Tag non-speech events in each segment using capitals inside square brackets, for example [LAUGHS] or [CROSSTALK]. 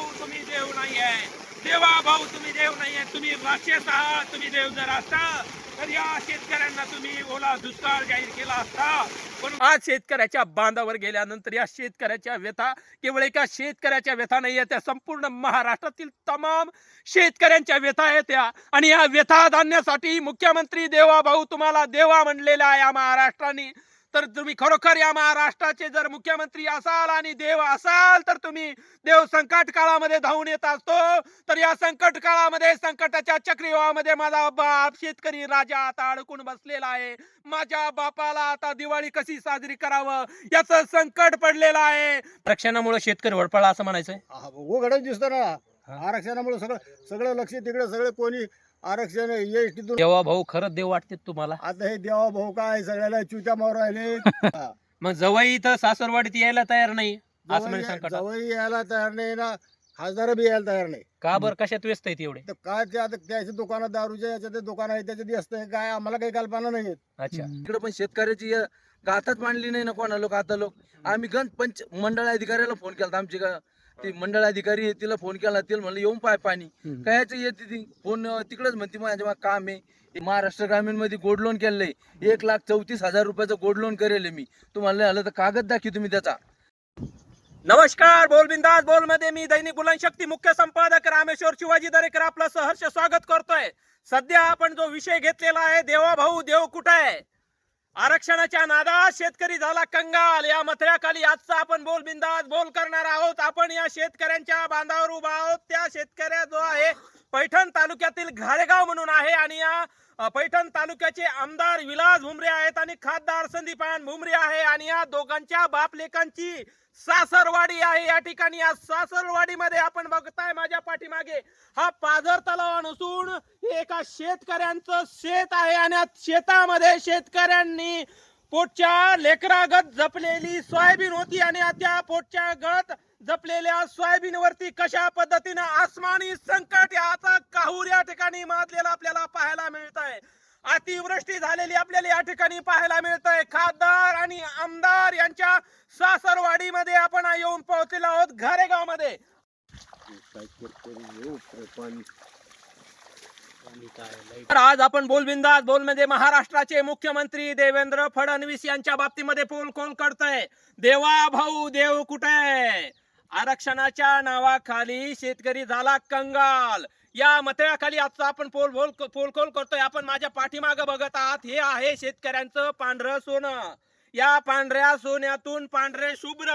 भाऊ तुम्ही देव नाही आहे देवा भाऊ तुम्ही देव नाही आहे तुम्ही राक्षस आहात तुम्ही देव जर असता तर या शेतकऱ्यांना तुम्ही ओला दुष्काळ जाहीर केला असता. पण आज शेतकऱ्याच्या बांधावर गेल्यानंतर या शेतकऱ्याच्या व्यथा केवळ एका शेतकऱ्याच्या व्यथा नाही त्या संपूर्ण महाराष्ट्रातील तमाम शेतकऱ्यांच्या व्यथा आहेत त्या. आणि या व्यथा धान्यासाठी मुख्यमंत्री देवा भाऊ तुम्हाला देवा म्हणलेला आहे या महाराष्ट्राने. तर तुम्ही खरोखर या महाराष्ट्राचे जर मुख्यमंत्री असाल आणि देव असाल तर तुम्ही देव संकट काळामध्ये धावून येत असतो. तर या संकट काळामध्ये संकटाच्या चक्रीवामध्ये माझा बाप शेतकरी राजा आता अडकून बसलेला आहे. माझ्या बापाला आता दिवाळी कशी साजरी करावं याचं संकट पडलेलं आहे. रक्षणामुळे शेतकरी वडपळा असं म्हणायचंय? उघडच दिसत ना. आरक्षणामुळे सगळं सगळं लक्ष तिकडे सगळे कोणी आरक्षण एस टीतून देवा भाऊ खरंच देव वाटते तुम्हाला. आता हे देवा भाऊ काय सगळ्याला चुत्या मारू राहिले. हा. [LAUGHS] मग जवळ इथं सासरवाडीत यायला तयार नाही असं म्हणजे जवळ यायला तयार नाही ना खासदार बी यायला तयार नाही. का बरं? कशात व्यस्त आहेत एवढे? तर काय ते आता त्याच्या दुकानात दारूच्या याच्या ते दुकान आहे त्याच्यात असतं काय आम्हाला काही कल्पना नाही अच्छा. इकडे पण शेतकऱ्याची या गाथाच मांडली नाही ना कोणा लोक आता लोक आम्ही गण पंच मंडळ अधिकाऱ्याला फोन केला आमचे ते मंडळ अधिकारी आहे, तिला फोन केला तिला म्हणलं येऊन पाय पाणी. कायच येते ती फोन तिकडेच म्हणते माझ्या मागं काम आहे. हे महाराष्ट्र ग्रामीणमध्ये गोल्ड लोन केलंय. एक लाख चौतीस हजार रुपयाचं गोल्ड लोन करेल आहे मी. तुम्हाला आलं तर कागद दाखी तुम्ही त्याचा. नमस्कार बोल बिंदास बोलमध्ये मी दैनिक बुलंद शक्ती मुख्य संपादक रामेश्वर शिवाजी दरेकर आपलं सहर्ष स्वागत करतोय. सध्या आपण जो विषय घेतलेला आहे देवा भाऊ देव कुठं आहे? आरक्षणाच्या नादात शेतकरी झाला कंगाल. या मथळ्याखाली आजचा आपण बोल बिंदास बोल करणार आहोत. आपण या शेतकऱ्यांच्या बांधावर उभा आहोत. त्या शेतकऱ्या जो आहे पैठण तालुक्यातील घारेगाव म्हणून आहे आणि या पैठण तालुक्याचे आमदार विलास भुमरे आहेत आणि खासदार संदीपान भुमरे आहे. आणि या दोघांच्या बापलेकांची सासरवाडी आहे या ठिकाणी. आज सासरवाडीमध्ये आपण बघताय माझ्या पाठीमागे हा पाझर तलाव नसून एका शेतकऱ्यांचं शेत आहे आणि शेतामध्ये शेतकऱ्यांनी पोटच्या लेकरागत जपलेली सोयाबीन होती आणि त्या पोटच्या गत जपलेल्या सोयाबीन वरती कशा पद्धतीनं आसमानी संकट याचा काहूर या ठिकाणी माजलेला आपल्याला पाहायला मिळत आहे अतिवृष्टी झालेली आपल्याला या ठिकाणी पाहायला मिळत आहे खासदार आणि आमदार यांच्या सासरवाडीमध्ये आपण येऊन पोहोचलेलो आहोत घारेगावमध्ये तर आज आपण बोल बिंदास बोल म्हणजे महाराष्ट्राचे मुख्यमंत्री देवेंद्र फडणवीस यांच्या बाबतीमध्ये पोल कोण करतय? देवा भाऊ देव कुठे? आरक्षणाच्या नावाखाली शेतकरी झाला कंगाल. या मतळ्याखाली आजचा आपण पोल पोलखोल करतोय. आपण माझ्या पाठीमागं बघत आहात. हे आहे शेतकऱ्यांचं पांढरं सोनं. या पांढऱ्या सोन्यातून पांढरे शुभ्र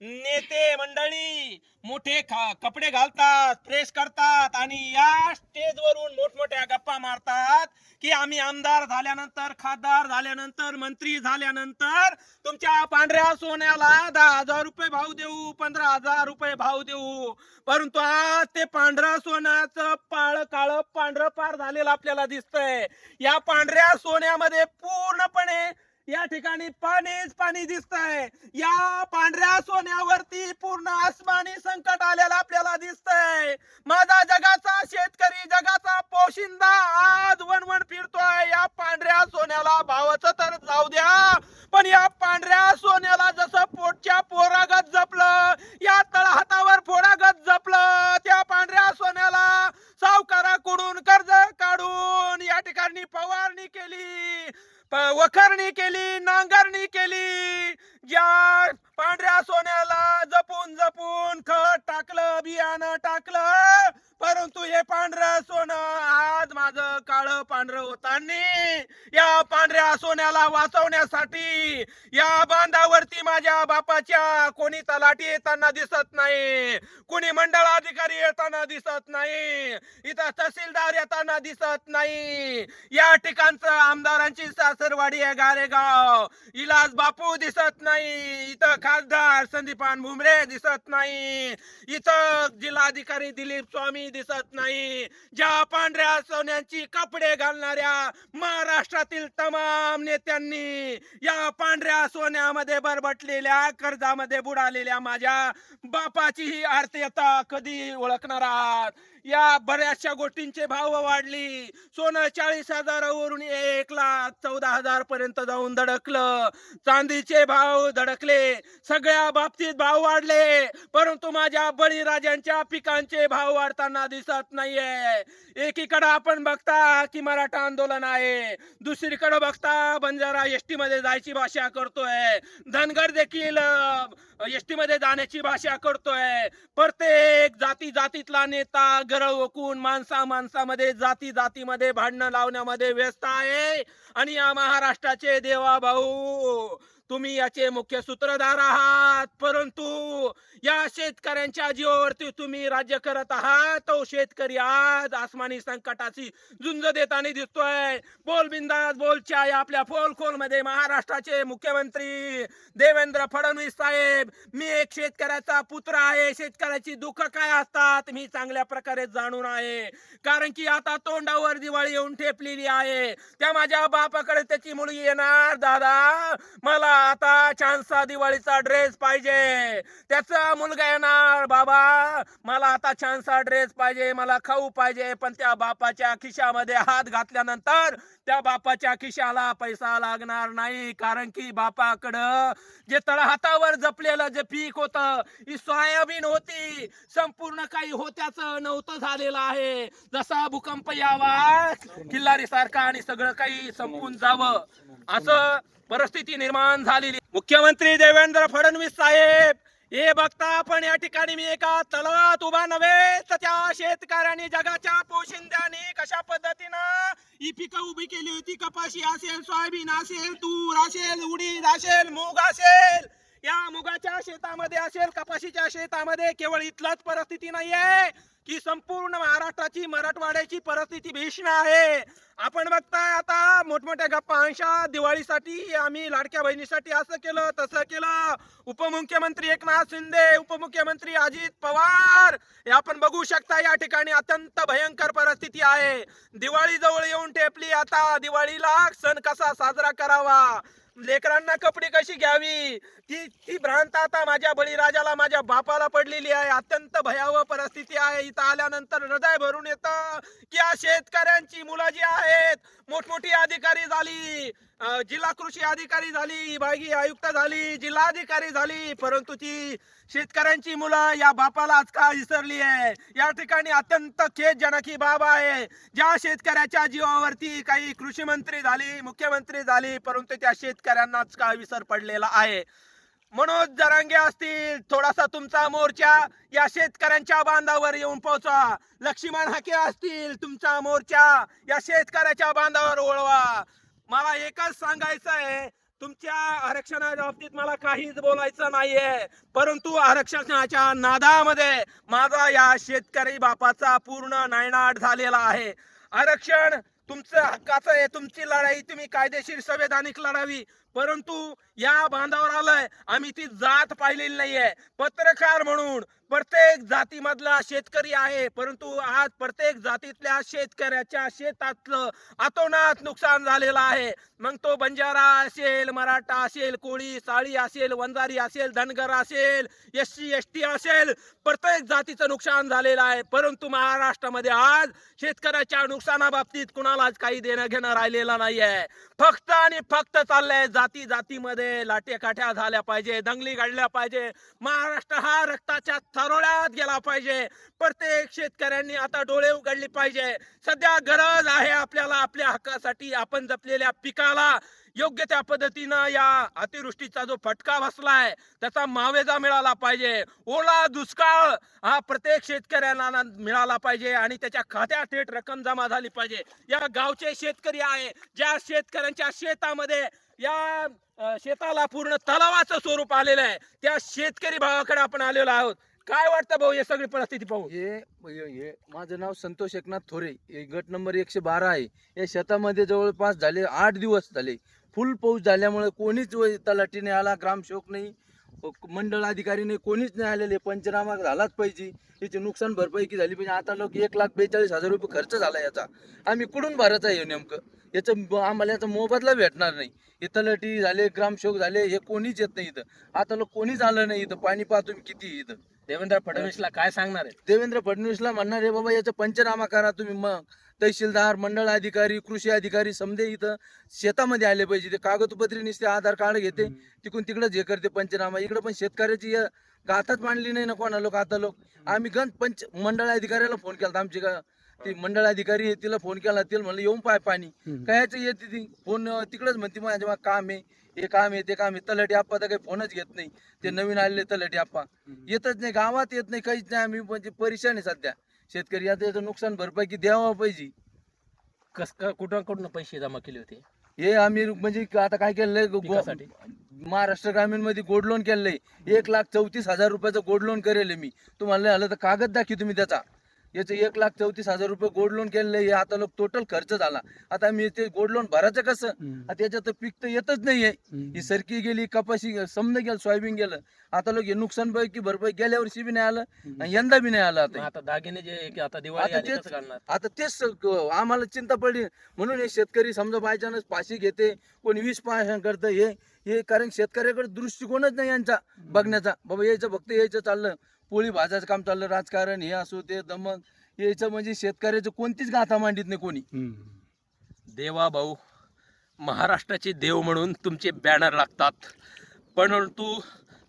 नेते मंडळी मोठे कपडे घालतात प्रेस करतात आणि या स्टेजवरून मोठमोठ्या गप्पा मारतात की आम्ही आमदार झाल्यानंतर खासदार झाल्यानंतर मंत्री झाल्यानंतर तुमच्या पांढऱ्या सोन्याला दहा हजार रुपये भाव देऊ पंधरा हजार रुपये भाव देऊ. परंतु आज ते पांढऱ्या सोन्याचं पाळ काळ पांढरं पार झालेलं आपल्याला दिसतंय. या पांढऱ्या सोन्यामध्ये पूर्णपणे या ठिकाणी पाणीच पाणी दिसतंय. या पांढऱ्या सोन्यावरती पूर्ण आसमानी संकट आलेला आपल्याला दिसतंय. माझा जगाचा शेतकरी जगाचा पोशिंदा आज वणवण फिरतोय. या पांढऱ्या सोन्याला भावाच तर जाऊ द्या. पण या पांढऱ्या सोन्याला जसं पोटच्या पोरागत जपलं या तळहातावर फोडागत जपलं त्या पांढऱ्या सोन्याला सावकाराकडून कर्ज काढून या ठिकाणी फवारणी केली प- वखरणी केली नांगरणी केली या पांढऱ्या सोन्याला जपून जपून खत टाकलं बियाणं टाकलं परंतु हे पांढरं सोनं आज माझं काळ पांढरं होतानी या पांढऱ्या सोन्याला वाचवण्यासाठी या बांधावरती माझ्या बापाच्या कोणी तलाठी येताना दिसत नाही कोणी मंडळ अधिकारी येताना दिसत नाही इथं तहसीलदार येताना दिसत नाही या ठिकाणचं आमदारांची सासरवाडी आहे गारेगाव इलाज बापू दिसत नाही इथं खासदार संदीपान भुमरे दिसत नाही. इथं जिल्हाधिकारी दिलीप स्वामी दिसत नाही. ज्या पांढऱ्या सोन्यांची कपडे घालणाऱ्या महाराष्ट्रातील तमाम नेत्यांनी या पांढऱ्या सोन्यामध्ये बरबटलेल्या कर्जामध्ये बुडालेल्या माझ्या बापाची ही आर्थिकता कधी ओळखणार आहात? या बऱ्याचशा गोष्टींचे भाव वाढली. सोनं चाळीस हजारावरून एक लाख चौदा हजार पर्यंत जाऊन धडकलं. चांदीचे भाव धडकले. सगळ्या बाबतीत भाव वाढले. परंतु माझ्या बळीराजांच्या पिकांचे भाव वाढताना दिसत नाहीये. एकीकडे आपण बघता की मराठा आंदोलन आहे. दुसरीकडे बघता बंजारा एसटी मध्ये जायची भाषा करतोय. धनगर देखील एसटी मध्ये जाण्याची भाषा करतोय. प्रत्येक जाती जातीतला नेता गरळ ओकून माणसा माणसामध्ये जाती जातीमध्ये भांडणं लावण्यामध्ये व्यस्त आहे. आणि या महाराष्ट्राचे देवा भाऊ तुम्ही याचे मुख्य सूत्रधार आहात. परंतु या शेतकऱ्यांच्या जीवावरती तुम्ही राज्य करत आहात. तो शेतकरी आज आसमानी संकटाची झुंज देताना दिसतोय. बोल बिंदास बोलच्या या आपल्या फोल खोलमध्ये महाराष्ट्राचे मुख्यमंत्री देवेंद्र फडणवीस साहेब. मी एक शेतकऱ्याचा पुत्र आहे. शेतकऱ्याची दुःख काय असतात मी चांगल्या प्रकारे जाणून आहे. कारण की आता तोंडावर दिवाळी येऊन ठेपलेली आहे. त्या माझ्या बापाकडे त्याची मुलगी येणार. दादा मला आता छानसा दिवाळीचा ड्रेस पाहिजे. त्याचा मुलगा येणार बाबा. मला आता छानसा ड्रेस पाहिजे मला खाऊ पाहिजे पण त्या बापाच्या खिशामध्ये हात घातल्यानंतर त्या बापाच्या खिशाला पैसा लागणार नाही कारण की बापाकडं जे तळहातावर जपलेलं जे पीक होतं ही सोयाबीन होती. संपूर्ण काही होत्याच नव्हतं झालेलं आहे. जसा भूकंप यावा किल्लारी सारखा आणि सगळं काही संपून जावं. असं परिस्थिती निर्माण झालेली. मुख्यमंत्री देवेंद्र फडणवीस साहेब हे बघता आपण या ठिकाणी मी एका तलावात उभा नव्हे तर त्या शेतकऱ्यांनी जगाच्या पोशिंद्याने कशा पद्धतीनं ही पिकं उभी केली होती? कपाशी असेल सोयाबीन असेल तूर असेल उडीद असेल मूग असेल या मुगाच्या शेतामध्ये असेल कपाशीच्या शेतामध्ये केवळ इथलाच परिस्थिती नाहीये. की संपूर्ण महाराष्ट्राची मराठवाड्याची परिस्थिती भीषण आहे. आपण बघताय आता मोठमोठ्या गप्पा अंशा दिवाळीसाठी आम्ही लाडक्या बहिणीसाठी असं केलं तसं केलं. उपमुख्यमंत्री एकनाथ शिंदे उपमुख्यमंत्री अजित पवार हे आपण बघू शकता या ठिकाणी अत्यंत भयंकर परिस्थिती आहे. दिवाळी जवळ येऊन ठेपली आता दिवाळीला सण कसा साजरा करावा? लेकरांना कपडे कशी घ्यावी? ती ती भ्रांत आता माझ्या बळीराजाला माझ्या बापाला पडलेली आहे. अत्यंत भयावह परिस्थिती आहे. इथं आल्यानंतर हृदय भरून येतं की या शेतकऱ्यांची मुलं जी आहेत मोठमोठी अधिकारी झाली. जिल्हा कृषी अधिकारी झाली विभागीय आयुक्त झाली जिल्हाधिकारी झाली परंतु ती शेतकऱ्यांची मुलं या बापाला आज का विसरली आहे? या ठिकाणी अत्यंत खेदजनक ही बाब आहे. ज्या शेतकऱ्याच्या जीवावरती काही कृषी मंत्री झाली मुख्यमंत्री झाली परंतु त्या शेतकऱ्यांनाच का विसर पडलेला आहे? मनोज जरांगे असतील थोडासा तुमचा मोर्चा या शेतकऱ्यांच्या बांधावर येऊन पोहोचवा लक्ष्मण हाके असतील तुमचा मोर्चा या शेतकऱ्याच्या बांधावर ओळवा. मला एकच सांगायचं आहे तुमच्या आरक्षणाच्या बाबतीत मला काहीच बोलायचं नाहीये. परंतु आरक्षणाच्या नादामध्ये माझा या शेतकरी बापाचा पूर्ण नायनाट झालेला आहे. आरक्षण तुमचं हक्काचं आहे तुमची लढाई तुम्ही कायदेशीर संवैधानिक लढावी. परंतु या बांधावर आलंय आम्ही ती जात पाहिलेली नाहीये. पत्रकार म्हणून प्रत्येक जातीमधला शेतकरी आहे परंतु आज प्रत्येक जातीतल्या शेतकऱ्याच्या शेतातलं आतोनात नुकसान झालेलं आहे. मग तो बंजारा असेल मराठा असेल कोळी साळी असेल वंजारी असेल धनगर असेल एस सी एस टी असेल प्रत्येक जातीचं नुकसान झालेलं आहे. परंतु महाराष्ट्रामध्ये आज शेतकऱ्याच्या नुकसानाबाबतीत कुणालाच काही देणं घेणं राहिलेलं नाहीये. फक्त आणि फक्त चाललंय जाती जातीमध्ये लाटेकाठ्या झाल्या पाहिजे दंगली घडल्या पाहिजे महाराष्ट्र हा रक्ताच्या थरोळ्यात गेला पाहिजे. प्रत्येक शेतकऱ्यांनी आता डोळे उघडले पाहिजे. सध्या गरज आहे आपल्याला आपल्या हक्कासाठी आपण जपलेल्या पिकाला. योग्य त्या पद्धतीनं या अतिवृष्टीचा जो फटका बसलाय त्याचा मावेजा मिळाला पाहिजे. ओला दुष्काळ हा प्रत्येक शेतकऱ्यांना मिळाला पाहिजे आणि त्याच्या खात्यात थेट रक्कम जमा झाली पाहिजे. या गावचे शेतकरी आहे ज्या शेतकऱ्यांच्या शेतामध्ये या शेताला पूर्ण तलावाचं स्वरूप आलेलं आहे त्या शेतकरी भावाकडे आपण आलेलो आहोत. काय वाटतं भाऊ हे सगळी परिस्थिती पाहू हे हे- हे माझं नाव संतोष एकनाथ थोरे. हे गट नंबर एकशे बारा आहे. या शेतामध्ये जवळपास झाले आठ दिवस झाले. फुल पाऊस झाल्यामुळे कोणीच व- तलाठीने आला ग्रामसेवक नाही मंडळ अधिकारी नाही कोणीच नाही आलेले. पंचनामा झालाच पाहिजे. याची नुकसान भरपाई झाली पाहिजे. आता लोक एक लाख बेचाळीस हजार रुपये खर्च झाला याचा. आम्ही कुठून भरायचा आहे हे नेमकं? याचं आम्हाला याचा मोबदला भेटणार नाही. इथं लटी झाले ग्रामसेवक झाले हे कोणीच येत नाही इथं. आता लोक कोणीच आलं नाही इथं. पाणी पाहतो किती इथं. देवेंद्र फडणवीसला काय सांगणार आहे देवेंद्र फडणवीसला म्हणणार आहे बाबा याचा पंचनामा करा तुम्ही मग. तहसीलदार मंडळ अधिकारी कृषी अधिकारी समजे इथं शेतामध्ये आले पाहिजे. ते कागदपत्री नुसते आधार कार्ड घेते तिकडून तिकडंच हे करते पंचनामा. इकडे पण शेतकऱ्याची गाथाच मांडली नाही ना कोणा लोक आता लोक. आम्ही गण पंच मंडळ अधिकाऱ्याला फोन केला आमची का ती मंडळ अधिकारी तिला फोन केला तिला म्हणलं येऊन पाय पाणी. कायच येते ती? फोन तिकडच म्हणते माझ्या मागं काम आहे. हे काम आहे ते काम आहे. तलाठी आप्पा तर काही फोनच घेत नाही. ते नवीन आलेले तलाठी आप्पा येतच नाही गावात येत नाही काहीच नाही. आम्ही म्हणजे परेशान आहे सध्या. शेतकरी आता याचं नुकसान भरपाई की द्यावा पाहिजे. कस क- कुठं कुठून पैसे जमा केले होते? हे आम्ही म्हणजे आता काय केलंय? पिकासाठी? महाराष्ट्र ग्रामीणमध्ये गोल्ड लोन केलंय. एक लाख चौतीस हजार रुपयाचं गोल्ड लोन करेल मी. तुम्हाला आलं तर कागद दाखी तुम्ही त्याचा. याचं एक लाख चौतीस हजार रुपये गोल्ड लोन केलेलं हे आता लोक टोटल खर्च झाला. आता मी ते गोल्ड लोन भरायचं कसं? आता त्याच्यात तर पीक तर येतच नाहीये. ही सरकी गेली कपाशी समजा गेलं सोयाबीन गेलं. आता लोक हे नुकसान पैकी भरपाई गेल्या वर्षी बी नाही आलं आणि यंदा बी नाही आलं आता. आता दागिने जे की आता दिवाळी आता तेच- आम्हाला चिंता पडली. म्हणून हे शेतकरी समजा बायचानच फाशी घेते कोणी वीस पाशन करतं हे हे कारण शेतकऱ्याकडे दृष्टिकोनच नाही यांचा बघण्याचा. बाबा यायचं फक्त यायचं चाललं. पोळी भाजायचं काम चाललं राजकारण हे असो ते दमक यायचं म्हणजे शेतकऱ्याचं कोणतीच गाथा मांडीत नाही कोणी. देवा भाऊ महाराष्ट्राचे देव म्हणून तुमचे बॅनर लागतात. परंतु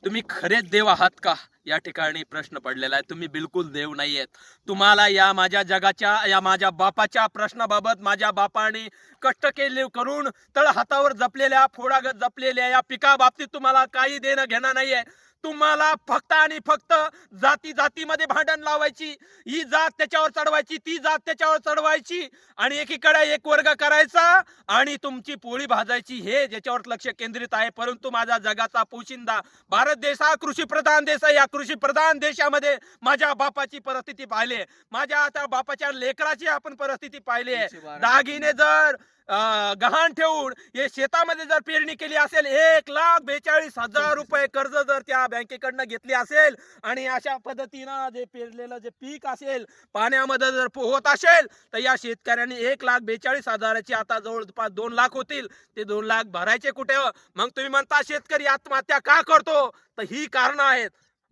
तुम्ही खरेच देव आहात का? या ठिकाणी प्रश्न पडलेला आहे. तुम्ही बिलकुल देव नाही आहेत तुम्हाला या माझ्या जगाच्या या माझ्या बापाच्या प्रश्नाबाबत माझ्या बापाने कष्ट केले करून तळ हातावर जपलेल्या फोडागत जपलेल्या या पिकाबाबतीत तुम्हाला काही देणं घेणं नाही आहे तुम्हाला फक्त आणि फक्त जाती जातीमध्ये भांडण लावायची ही जात त्याच्यावर चढवायची ती जात त्याच्यावर चढवायची आणि एकीकडे एक वर्ग करायचा आणि तुमची पोळी भाजायची. हे ज्याच्यावर लक्ष केंद्रित आहे. परंतु माझा जगाचा पोशिंदा भारत देश हा कृषी प्रधान देश आहे. या कृषी प्रधान देशामध्ये माझ्या बापाची परिस्थिती पाहिली. माझ्या आता बापाच्या लेकराची आपण परिस्थिती पाहिली आहे. दागिने जर गहाण ठेवून हे शेतामध्ये जर पेरणी केली असेल एक लाख बेचाळीस हजार रुपये कर्ज जर त्या बँकेकडनं घेतली असेल आणि अशा पद्धतीनं जे पेरलेलं जे पीक असेल पाण्यामध्ये जर पोहत असेल तर या शेतकऱ्यांनी एक लाख बेचाळीस हजाराची आता जवळपास दोन लाख होतील. ते दोन लाख भरायचे कुठे? मग तुम्ही म्हणता शेतकरी आत्महत्या का करतो? तर ही कारणं आहेत.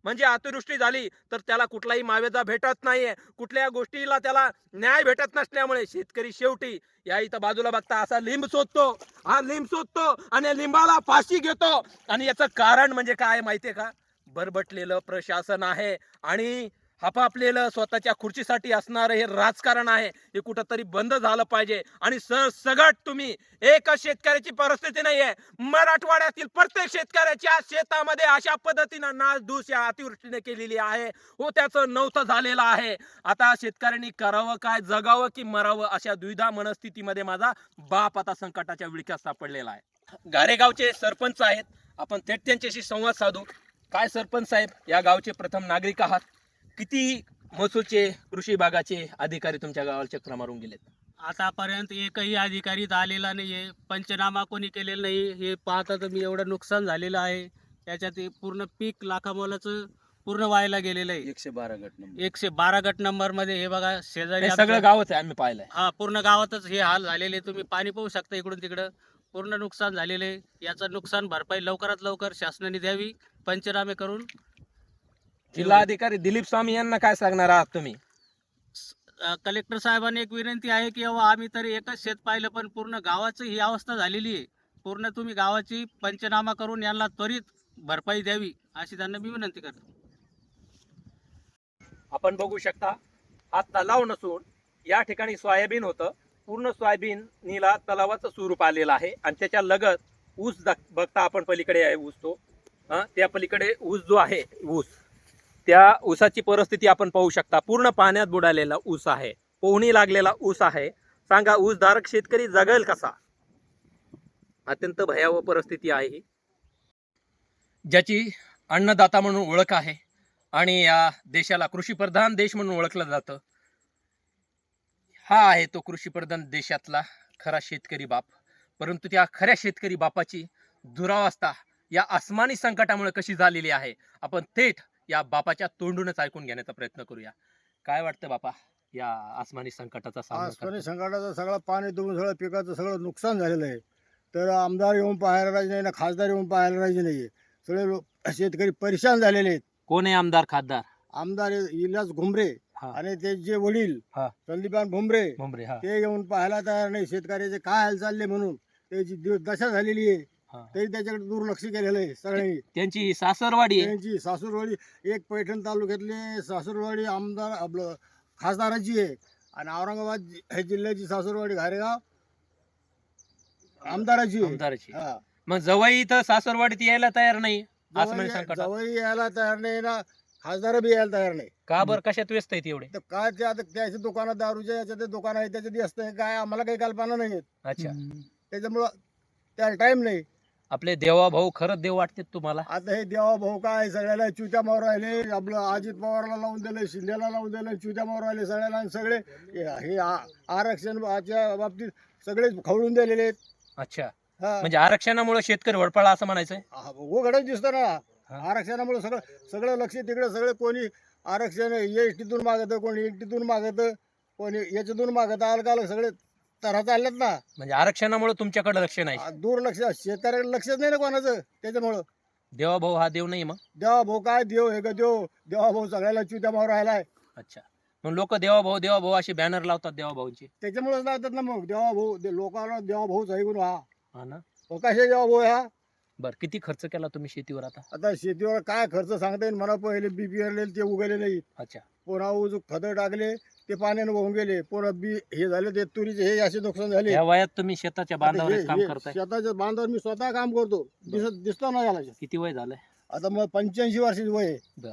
म्हणजे अतिवृष्टी झाली तर त्याला कुठलाही मावेजा भेटत नाहीये. कुठल्या गोष्टीला त्याला न्याय भेटत नसल्यामुळे शेतकरी शेवटी या इथं बाजूला बघता असा लिंब शोधतो. हा लिंब शोधतो आणि लिंबाला फाशी घेतो. आणि याचं कारण म्हणजे काय माहितीये का? बरबटलेलं प्रशासन आहे. आणि हपापलेलं स्वतःच्या खुर्चीसाठी असणारं हे राजकारण आहे हे कुठंतरी बंद झालं पाहिजे. आणि सर सगट तुम्ही एकच शेतकऱ्याची परिस्थिती नाहीये. मराठवाड्यातील प्रत्येक शेतकऱ्याच्या शेतामध्ये अशा पद्धतीनं नासधूस या अतिवृष्टीने केलेली आहे. हो त्याचं नव्हतं झालेलं आहे. आता शेतकऱ्यांनी करावं काय जगावं की मरावं अशा द्विधा मनस्थितीमध्ये माझा बाप आता संकटाच्या विळख्यात सापडलेला आहे. गारेगावचे सरपंच आहेत. आपण थेट त्यांच्याशी संवाद साधू. काय सरपंच साहेब या गावचे प्रथम नागरिक आहात? किती महसूलचे कृषी विभागाचे अधिकारी तुमच्या गावाला चक्र मारून गेलेत? आतापर्यंत एकही अधिकारी आलेला नाही आहे पंचनामा कोणी केलेला नाही हे पाहता तर मी एवढं नुकसान झालेलं आहे. त्याच्यात हे पूर्ण पीक लाखामोलाचं पूर्ण व्हायला गेलेलं आहे. एकशे बारा गट नंबर एकशे बारा गट नंबरमध्ये हे बघा शेजारी हे सगळं गावच आहे आम्ही पाहिलंय. हा पूर्ण गावातच हे हाल झालेले तुम्ही पाणी पाहू शकता इकडून तिकडं. पूर्ण नुकसान झालेले याचं नुकसान भरपाई लवकरात लवकर शासनाने द्यावी पंचनामे करून जिल्हाधिकारी दिलीप स्वामी यांना काय सांगणार आहात तुम्ही? अ, कलेक्टर साहेबांनी एक विनंती आहे की बाबा आम्ही तरी एकच शेत पाहिलं पण पूर्ण गावाचं ही अवस्था झालेली आहे. पूर्ण तुम्ही गावाची पंचनामा करून यांना त्वरित भरपाई द्यावी अशी त्यांना मी विनंती करतो. आपण बघू शकता हा तलाव नसून या ठिकाणी सोयाबीन होतं. पूर्ण सोयाबीनला तलावाचं स्वरूप आलेलं आहे आणि त्याच्या लगत ऊस दाख- बघता आपण पलीकडे आहे ऊस तो. त्या पलीकडे ऊस जो आहे ऊस त्या ऊसाची परिस्थिती आपण पाहू शकता. पूर्ण पाण्यात बुडालेला ऊस आहे. पोहणी लागलेला ऊस आहे. सांगा ऊसधारक शेतकरी जगेल कसा? अत्यंत भयावह परिस्थिती आहे ही. ज्याची अन्नदाता म्हणून ओळख आहे आणि या देशाला कृषीप्रधान देश म्हणून ओळखलं जातं. हा आहे तो कृषीप्रधान देशातला खरा शेतकरी बाप. परंतु त्या खऱ्या शेतकरी बापाची दुरावस्था या आसमानी संकटामुळे कशी झालेली आहे? आपण थेट या बापाच्या तोंडूनच ऐकून घेण्याचा प्रयत्न करूया. काय वाटतं बापा या आसमानी संकटाचा सामना आसपाणी करताना? संकटाचं सगळं पाणी देऊन सगळं पिकाचं सगळं नुकसान झालेलं आहे. तर आमदार येऊन पाहायला राहायचे नाही ना खासदार येऊन पाहायला राहायचे नाही. सगळे लोक शेतकरी परेशान झालेले आहेत. कोण आहे आमदार खासदार? आमदार इलियास घुमरे हा. आणि त्याचे वडील हा. संदीपान भुमरे मुंबरे हा. ते येऊन पाहायला तयार नाही. शेतकऱ्याचे काय हाल चालले म्हणून. त्याची दशा झालेली आहे. हा. तरी त्याच्याकडे दुर्लक्ष केलेलं आहे सगळ्यांनी. त्यांची सासरवाडी आहे. त्यांची सासूरवाडी एक पैठण तालुक्यातले सासूरवाडी आमदार आपलं खासदाराची आहे. आणि औरंगाबाद जि- हे जिल्ह्याची सासूरवाडी घारेगाव आमदाराची आहे. आमदाराची. हा. मग जवळ इथं सासरवाडीत यायला तयार नाही असं म्हणजे जवळ जवळ यायला तयार नाही ना खासदार बी यायला तयार नाही. का बरं? कशात व्यस्त आहेत एवढे? तर काय ते आता त्याच्या दुकानात दारूच्या याच्यात ते दुकान आहे त्याच्यात असतं काय आम्हाला काही कल्पना नाही आहेत अच्छा त्याच्यामुळं त्याला टाइम नाही. आपले देवा भाऊ खरंच देव वाटते तुम्हाला? आता हे देवा भाऊ काय सगळ्याला चुत्या मारू राहिले आपलं अजित पवारला लावून दिलं शिंदेला लावून दिलं चुत्या मारू राहिले सगळ्याला आणि सगळे हे- आ- आरक्षणाच्या बाबतीत सगळे खवळून दिलेले आहेत. अच्छा. हा. म्हणजे आरक्षणामुळे शेतकरी वडपळा असं म्हणायचंय? हा, उघडच दिसतं ना. आरक्षणामुळे सगळं सगळं लक्ष तिकडे सगळे कोणी आरक्षण एस टीतून मागत कोणी एस टीतून मागत कोणी याच्यातून मागत अलग अलग सगळे तऱ्हा चालल्यात ना. म्हणजे आरक्षणामुळे तुमच्याकडे लक्ष नाही. आ, दुर्लक्ष शेतकऱ्याकडे लक्षच नाही ना कोणाचं त्याच्यामुळं. देवा भाऊ हा देव नाही मग? देवा भाऊ काय देव हे का देव. देवा भाऊ सगळ्याला चुत्या मारू राहिलाय. अच्छा. मग लोक देवा भाऊ देवा भाऊ असे बॅनर लावतात देवा भाऊंचे? त्याच्यामुळेच लागतात ना मग. देवा भाऊ लोकांना देवा भाऊच ऐकून हा हा ना? हो कशा देवा भाऊ हा बर किती खर्च केला तुम्ही शेतीवर आता? आता शेतीवर काय खर्च सांगता येईल? मला पहिले बी पेरले ते उगले नाही अच्छा. पुन्हा उजूक खतं टाकले ते पाण्याने वाहून गेले. पुन्हा बी हे झाले ते तुरीचे हे असे नुकसान झाले. या वयात तुम्ही शेताच्या बांधावर हे- काम हे करताय? शेताच्या बांधावर मी स्वतः काम करतो. दिसत दिसतो ना याला किती वय झालंय? आता मग पंच्याऐंशी वर्षाची वय आहे.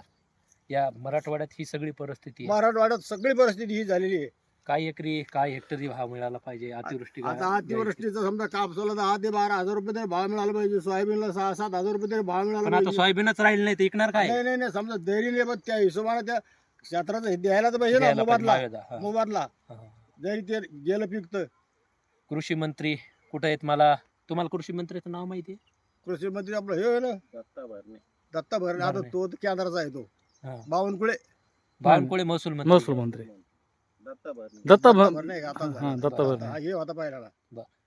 या मराठवाड्यात ही सगळी परिस्थिती आहे. मराठवाड्यात सगळी परिस्थिती ही झालेली आहे. काय एकरी काय हेक्टरी भाव मिळाला पाहिजे अतिवृष्टी आता अतिवृष्टीचा समजा कापसाला दहा ते बारा हजार रुपये तरी भाव मिळाला पाहिजे सोयाबीनला सहा सात हजार रुपये तरी भाव मिळाला पण आता पाहिजे. सोयाबीनच राहील नाही तर इकणार काय? नाही नाही नाही समजा देरी पण त्या हिशोबाने त्या क्षेत्राचं हे द्यायला तर पाहिजे ना द्यायला पाहिजे मोबादला. हा, मोबादला. हा, हा. जरी ते गेलं पिकतं कृषी मंत्री कुठे आहेत मला? तुम्हाला कृषी मंत्रीचं नाव माहिती आहे? कृषी मंत्री आपलं हे आहे ना? दत्ता भरणे आता भरणे. तो तर केंद्राचा आहे तो. हा. बावनकुळे. बावनकुळे महसूल मंत्री. महसूल मंत्री. दत्ता दत्ता भ- भरणे का? आता हा दत्ता. भरणे हा, हे होता पहिला.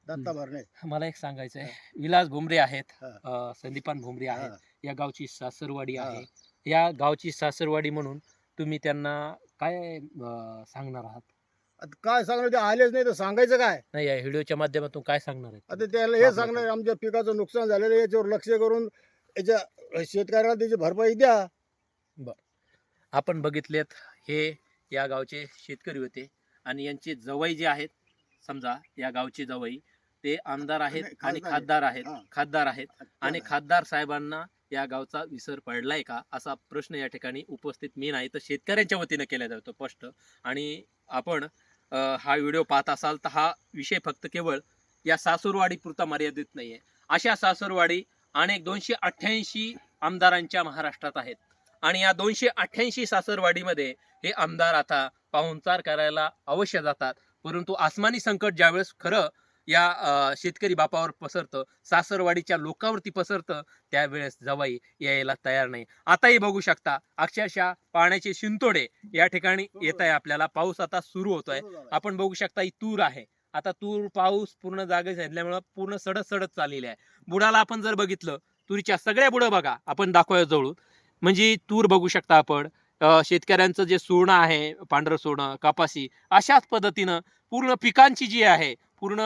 दत्ता भरणे मला एक सांगायचं आहे विलास भुमरे आहेत. हा. अं, संदीपान भुमरे आहेत. हा. या गावची सासरवाडी. आहे. या गावची सासरवाडी म्हणून तुम्ही त्यांना काय अं, सांगणार आहात? आता काय सांगणार? ते आलेच नाही तर सांगायचं काय? नाही या व्हिडिओच्या माध्यमातून काय सांगणार आहेत? आता त्याला हे. सांगणार आमच्या पिकाचं नुकसान झालेलं आहे, याच्यावर लक्ष करून याच्या शेतकऱ्याला त्याची भरपाई द्या. आपण बघितलेत हे या गावचे शेतकरी होते आणि यांचे जवई जे आहेत समजा या गावचे जवई ते आमदार आहेत नाही, आणि खासदार खासदार आहेत. हा. खासदार आहेत. आणि खासदार साहेबांना या गावचा विसर पडलाय का असा प्रश्न या ठिकाणी उपस्थित मी नाही. तर शेतकऱ्यांच्या वतीने केला जातो स्पष्ट. आणि आपण अ, हा व्हिडिओ पाहत असाल तर हा विषय फक्त केवळ या सासूरवाडी पुरता मर्यादित नाहीये. अशा सासूरवाडी अनेक दोनशे अठ्ठ्याऐंशी आमदारांच्या महाराष्ट्रात आहेत. आणि या दोनशे अठ्ठ्याऐंशी सासरवाडीमध्ये हे आमदार आता पाहुणचार करायला अवश्य जातात. परंतु आसमानी संकट ज्यावेळेस खरं या शेतकरी बापावर पसरतं. सासरवाडीच्या लोकांवरती पसरतं त्यावेळेस जवाई यायला तयार नाही. आताही बघू शकता अक्षरशः पाण्याचे शिंतोडे या ठिकाणी येत आहे आपल्याला. पाऊस आता सुरू होतोय. आपण बघू शकता ही तूर आहे. आता तूर पाऊस पूर्ण जागे झाल्यामुळं पूर्ण सडत सडत चाललेली आहे. बुडाला आपण जर बघितलं तुरीच्या सगळ्या बुडं बघा आपण दाखवूया जवळून. म्हणजे तूर बघू शकता आपण. शेतकऱ्यांचं जे सोनं आहे पांढरं सोनं कपासी अशाच पद्धतीनं पूर्ण पिकांची जी आहे पूर्ण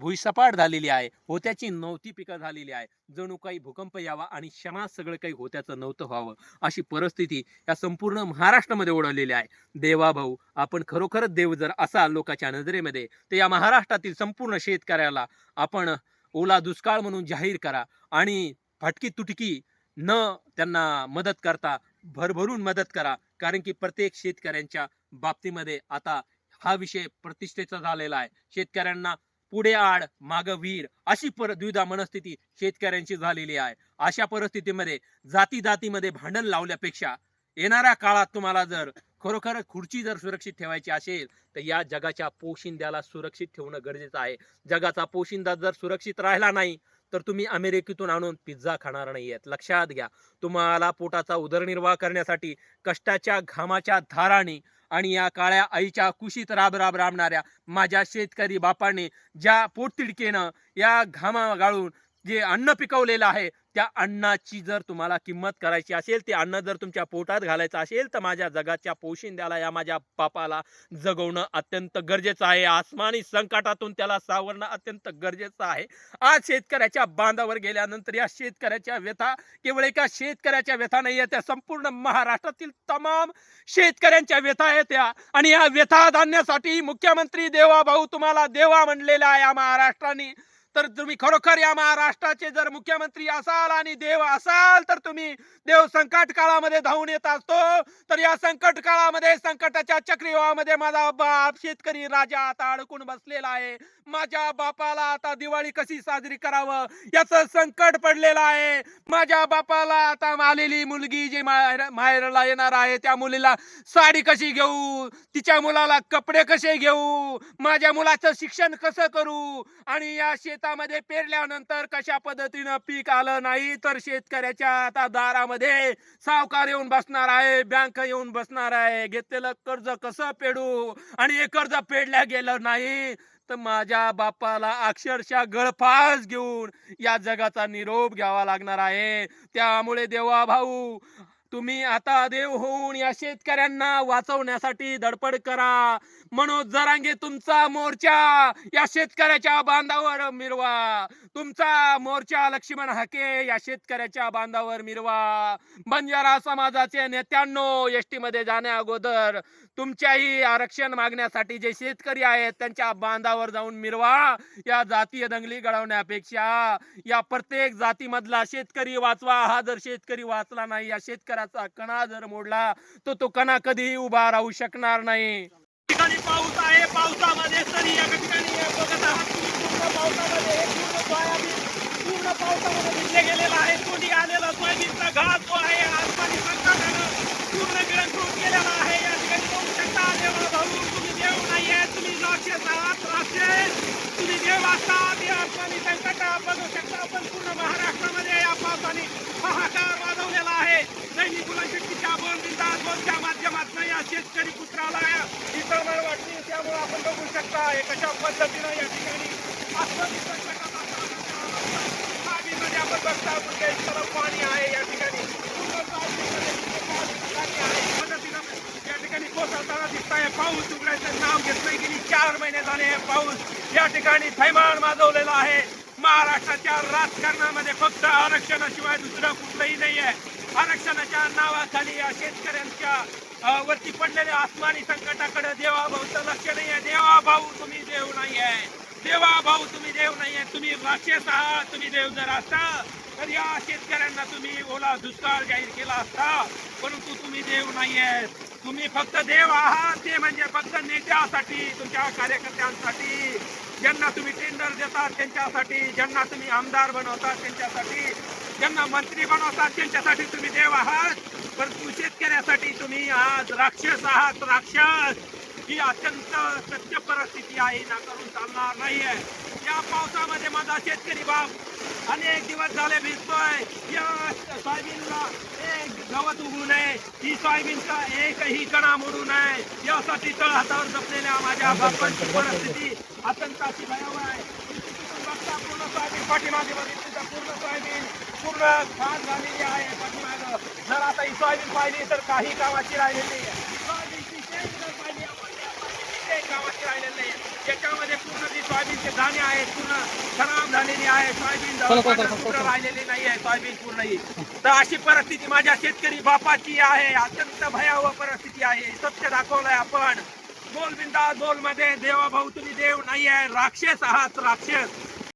भुईसपाट झालेली आहे. होत्याची नव्हती पिकं झालेली आहे. जणू काही भूकंप यावा आणि क्षणात सगळं काही होत्याचं नव्हतं व्हावं अशी परिस्थिती या संपूर्ण महाराष्ट्रामध्ये ओढवलेली आहे. देवा भाऊ आपण खरोखरच देव जर असाल लोकांच्या नजरेमध्ये तर या महाराष्ट्रातील संपूर्ण शेतकऱ्याला आपण ओला दुष्काळ म्हणून जाहीर करा आणि फाटकी तुटकी न त्यांना मदत करता भरभरून मदत करा. कारण की प्रत्येक शेतकऱ्यांच्या बाबतीमध्ये आता हा विषय प्रतिष्ठेचा झालेला आहे. शेतकऱ्यांना पुढे आड माग वीर अशी पर द्विधा मनस्थिती शेतकऱ्यांची झालेली आहे. अशा परिस्थितीमध्ये जाती जातीमध्ये भांडण लावल्यापेक्षा येणाऱ्या काळात तुम्हाला जर खरोखर खुर्ची जर सुरक्षित ठेवायची असेल तर या जगाच्या पोशिंद्याला सुरक्षित ठेवणं गरजेचं आहे. जगाचा पोशिंदा जर सुरक्षित राहिला नाही तर तुम्ही अमेरिकेतून आणून पिझ्झा खाणार नाहीयेत. लक्षात घ्या तुम्हाला पोटाचा उदरनिर्वाह करण्यासाठी कष्टाच्या घामाच्या धाराने आणि या काळ्या आईच्या कुशीत राब राब राबणाऱ्या माझ्या शेतकरी बापाने ज्या पोटतिडकेनं या घामा गाळून जे अन्न पिकवलेलं आहे त्या अन्नाची जर तुम्हाला किंमत करायची असेल ते अन्न जर तुमच्या पोटात घालायचं असेल तर माझ्या जगाच्या पोशिंद्याला या माझ्या बापाला जगवणं अत्यंत गरजेचं आहे. आसमानी संकटातून त्याला सावरणं अत्यंत गरजेचं आहे. आज शेतकऱ्याच्या बांधावर गेल्यानंतर या शेतकऱ्याच्या व्यथा केवळ एका शेतकऱ्याच्या व्यथा नाही आहे त्या संपूर्ण महाराष्ट्रातील तमाम शेतकऱ्यांच्या व्यथा आहेत त्या. आणि या व्यथा धान्यासाठी मुख्यमंत्री देवा भाऊ तुम्हाला देवा म्हणलेला आहे या महाराष्ट्राने. तर तुम्ही खरोखर या महाराष्ट्राचे जर मुख्यमंत्री असाल आणि देव असाल तर तुम्ही देव संकट काळामध्ये धावून येत असतो. तर या संकट काळामध्ये संकटाच्या चक्रीवामध्ये माझा बाप शेतकरी राजा आता अडकून बसलेला आहे. माझ्या बापाला आता दिवाळी कशी साजरी करावं याचं संकट पडलेलं आहे. माझ्या बापाला आता आलेली मुलगी जी माहेर माहेरला येणार आहे त्या मुलीला साडी कशी घेऊ? तिच्या मुलाला कपडे कसे घेऊ? माझ्या मुलाचं शिक्षण कसं करू? आणि या शेतामध्ये पेरल्यानंतर कशा पद्धतीनं पीक आलं नाही तर शेतकऱ्याच्या आता दारामध्ये सावकार येऊन बसणार आहे बँक येऊन बसणार आहे. घेतलेलं कर्ज कसं फेडू? आणि हे कर्ज फेडल्या गेलं नाही तर माझ्या बापाला अक्षरशः गळफास घेऊन या जगाचा निरोप घ्यावा लागणार आहे. त्यामुळे देवा भाऊ तुम्ही आता देव होऊन या शेतकऱ्यांना वाचवण्यासाठी धडपड करा. मनोज जरांगे तुमचा मोर्चा या शेतकऱ्याच्या बांधावर मिरवा. तुमचा मोर्चा लक्ष्मण हाके या शेतकऱ्याच्या बांधावर मिरवा. बंजारा समाजाचे नेत्यांनो एस टी मध्ये जाण्या अगोदर तुमच्याही आरक्षण मागण्यासाठी जे शेतकरी आहेत त्यांच्या बांधावर जाऊन मिरवा. या जातीय दंगली घडवण्यापेक्षा या प्रत्येक जातीमधला शेतकरी वाचवा. हा जर शेतकरी वाचला नाही या शेतकऱ्याचा कणा जर मोडला तर तो कणा कधीही उभा राहू शकणार नाही. ठिकाणी पाऊस आहे. पावसामध्ये तरी या ठिकाणी बघत आहात पूर्ण पावसामध्ये पूर्ण सोयाबीन पूर्ण पावसामध्ये भिजले गेलेला आहे. कोणी आलेला सोयाबीनचा घास जो आहे आसमानी संकटानं पूर्ण गिळंकृत केलेला आहे. बघू शकता आपण पूर्ण महाराष्ट्रामध्ये या पावसाने हाहाकार वाजवलेला आहे दैनिक मुलांच्या बोल बिंदास बोलच्या माध्यमातून या शेतकरी पुत्राला इतर वाटली त्यामुळे आपण बघू शकता हे कशा पद्धतीनं या ठिकाणी आसमानी संकटाचा मध्ये आपण बघता कुठे इतर पाणी आहे या ठिकाणी पूर्ण पाणी आहे. कोसळताना दिसत आहे पाऊस उघडायचं नाव घेत गेली चार महिने झाले हे पाऊस या ठिकाणी थैमान माजवलेला आहे. महाराष्ट्राच्या राजकारणामध्ये फक्त आरक्षणाशिवाय दुसरं कुठलंही नाही आहे आरक्षणाच्या नावाखाली या शेतकऱ्यांच्या वरती पडलेल्या आसमानी संकटाकडे देवा भाऊचं लक्ष नाही आहे देवा भाऊ तुम्ही देव नाही आहे देवा भाऊ तुम्ही देव नाही आहे तुम्ही राक्षस आहात. तुम्ही देव जर असता तर या शेतकऱ्यांना तुम्ही ओला दुष्काळ जाहीर केला असता. परंतु तुम्ही देव नाही आहे तुम्ही फक्त देव आहात ते म्हणजे फक्त नेत्यासाठी तुमच्या कार्यकर्त्यांसाठी. ज्यांना तुम्ही टेंडर देतात त्यांच्यासाठी. ज्यांना तुम्ही आमदार बनवतात त्यांच्यासाठी. ज्यांना मंत्री बनवतात त्यांच्यासाठी तुम्ही देव आहात. परंतु शेतकऱ्यासाठी तुम्ही आज राक्षस आहात राक्षस. ही अत्यंत सत्य परिस्थिती आहे ना करून चालणार नाहीये. या पावसामध्ये माझा शेतकरी बाप अनेक दिवस झाले भिजतोय. या सोयाबीनला एक गवत उगू नये. ही सोयाबीनचा एकही कणा मोडू नये. यासाठी तळहातावर जपलेल्या माझ्या बापांची परिस्थिती अशी भयावह आहे. पूर्ण सोयाबीन पाठीमागे बघितली तर पूर्ण सोयाबीन पूर्ण खात झालेली आहे पाठीमागं. जर आता ही सोयाबीन पाहिली तर काही कामाची राहिलेली आहे सोयाबीनची शेंग जर पाहिली आपण कामाची राहिलेली नाही. याच्यामध्ये पूर्ण जी सोयाबीनचे दाणे आहेत पूर्ण खराब झालेली आहे सोयाबीन पूर्ण राहिलेली नाही आहे सोयाबीन पूर्ण ही तर अशी परिस्थिती माझ्या शेतकरी बापाची आहे अत्यंत भयावह परिस्थिती आहे. सत्य दाखवलंय आपण. बोल बिंदा बोलमध्ये देवा भाऊ तुम्ही देव नाही आहे राक्षस आहात राक्षस.